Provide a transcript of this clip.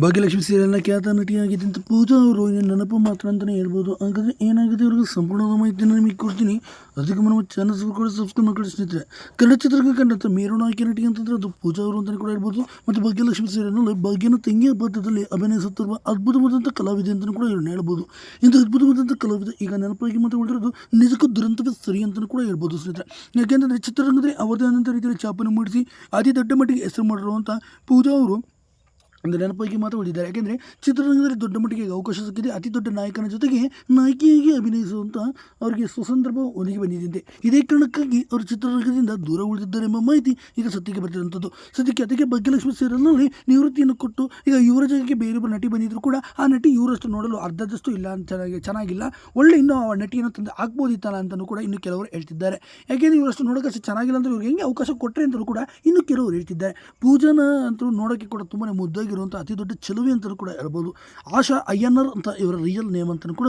ಭಾಗ್ಯಲಕ್ಷ್ಮಿ ಸೀರಿಯಲ್ನ ಖ್ಯಾತ ನಟಿಯಾಗಿದ್ದಂಥ ಪೂಜಾ ಅವರು ನೆನಪು ಮಾತ್ರ ಅಂತಲೇ ಹೇಳ್ಬೋದು. ಹಾಗಾದರೆ ಏನಾಗಿದೆ ಇವ್ರಿಗೆ ಸಂಪೂರ್ಣವಾದ ಮಾಹಿತಿಯನ್ನು ನಿಮಗೆ ಕೊಡ್ತೀನಿ. ಅದಕ್ಕೆ ನಮ್ಮ ಚಾನಲ್ ಕೂಡ ಸಬ್ಸ್ಕ್ರೈಬ್ ಮಾಡಿ ಸ್ನೇಹಿತರೆ. ಕನ್ನಡ ಚಿತ್ರಕ್ಕೆ ಕಂಡಂಥ ಮೇರು ಆಯ್ಕೆ ನಟಿ ಅಂತಂದರೆ ಅದು ಪೂಜಾ ಅವರು ಅಂತಲೇ ಕೂಡ ಹೇಳ್ಬೋದು. ಮತ್ತು ಭಾಗ್ಯಲಕ್ಷ್ಮಿ ಸೀರಿಯಲ್ನಲ್ಲಿ ಭಾಗ್ಯನ ತಂಗಿಯ ಪಾತ್ರದಲ್ಲಿ ಅಭಿನಯಿಸುತ್ತಿರುವ ಅದ್ಭುತವಾದಂಥ ಕಲಾವಿದೆ ಅಂತಲೂ ಕೂಡ ಇವ್ರನ್ನ ಹೇಳ್ಬೋದು. ಇಂಥ ಅದ್ಭುತವಾದಂಥ ಕಲಾವಿದೆ ಈಗ ನೆನಪಾಗಿ ಮಾತನಾಡಿರೋದು ನಿಜಕ್ಕೂ ದುರಂತವೇ ಸರಿ ಅಂತಲೂ ಕೂಡ ಹೇಳ್ಬೋದು ಸ್ನೇಹಿತರೆ. ಯಾಕೆಂದರೆ ಚಿತ್ರರಂಗದಲ್ಲಿ ಅವರದೇ ಆದಂಥ ರೀತಿಯಲ್ಲಿ ಛಾಪನ್ನು ಮೂಡಿಸಿ, ಅತಿ ದೊಡ್ಡ ಮಟ್ಟಿಗೆ ಹೆಸರು ಮಾಡಿರುವಂಥ ಪೂಜಾ ಅವರು ಒಂದು ನೆನಪಾಗಿ ಉಳಿದಿದ್ದಾರೆ. ಯಾಕೆಂದರೆ ಚಿತ್ರರಂಗದಲ್ಲಿ ದೊಡ್ಡ ಮಟ್ಟಿಗೆ ಅವಕಾಶ ಸಿಕ್ಕಿದೆ. ಅತಿ ದೊಡ್ಡ ನಾಯಕನ ಜೊತೆಗೆ ನಾಯಕಿಯಾಗಿ ಅಭಿನಯಿಸುವಂಥ ಅವರಿಗೆ ಸುಸಂದರ್ಭ ಒದಗಿ ಬಂದಿದೆ. ಇದೇ ಕಾರಣಕ್ಕಾಗಿ ಅವರು ಚಿತ್ರರಂಗದಿಂದ ದೂರ ಉಳಿದಿದ್ದಾರೆ ಎಂಬ ಮಾಹಿತಿ ಈಗ ಸತ್ಯಕ್ಕೆ ಬರ್ತಿರುವಂಥದ್ದು ಸದ್ಯಕ್ಕೆ ಅದಕ್ಕೆ ಭಾಗ್ಯಲಕ್ಷ್ಮಿ ಸೀರಿಯಲ್ನಲ್ಲಿ ನಿವೃತ್ತಿಯನ್ನು ಕೊಟ್ಟು ಈಗ ಇವರ ಜಾಗಕ್ಕೆ ಬೇರೊಬ್ಬ ನಟಿ ಬಂದಿದ್ರು ಕೂಡ ಆ ನಟಿ ಇವರಷ್ಟು ನೋಡಲು ಅರ್ಧದಷ್ಟು ಇಲ್ಲ ಅಂತ ಚೆನ್ನಾಗಿ ಚೆನ್ನಾಗಿಲ್ಲ. ಒಳ್ಳೆ ಇನ್ನೂ ಆ ನಟಿಯನ್ನು ತಂದು ಆಗ್ಬೋದಿತ್ತಲ್ಲ ಅಂತಲೂ ಕೂಡ ಇನ್ನು ಕೆಲವರು ಹೇಳ್ತಿದ್ದಾರೆ. ಯಾಕೆಂದರೆ ಇವರಷ್ಟು ನೋಡೋಕೆ ಚೆನ್ನಾಗಿಲ್ಲ ಅಂದರೆ ಇವ್ರಿಗೆ ಹೆಂಗೆ ಅವಕಾಶ ಕೊಟ್ಟರೆ ಅಂತಲೂ ಕೂಡ ಇನ್ನು ಕೆಲವರು ಹೇಳ್ತಿದ್ದಾರೆ. ಪೂಜಾನ ಅಂತೂ ನೋಡೋಕ್ಕೆ ಕೂಡ ತುಂಬಾ ಮುದ್ದಾಗಿರುವಂಥ ಅತಿ ದೊಡ್ಡ ಚೆಲುವೆ ಅಂತಲೂ ಕೂಡ ಹೇಳ್ಬೋದು. ಆಶಾ ಅಯ್ಯನರ್ ಅಂತ ಇವರ ರಿಯಲ್ ನೇಮ್ ಅಂತಲೂ ಕೂಡ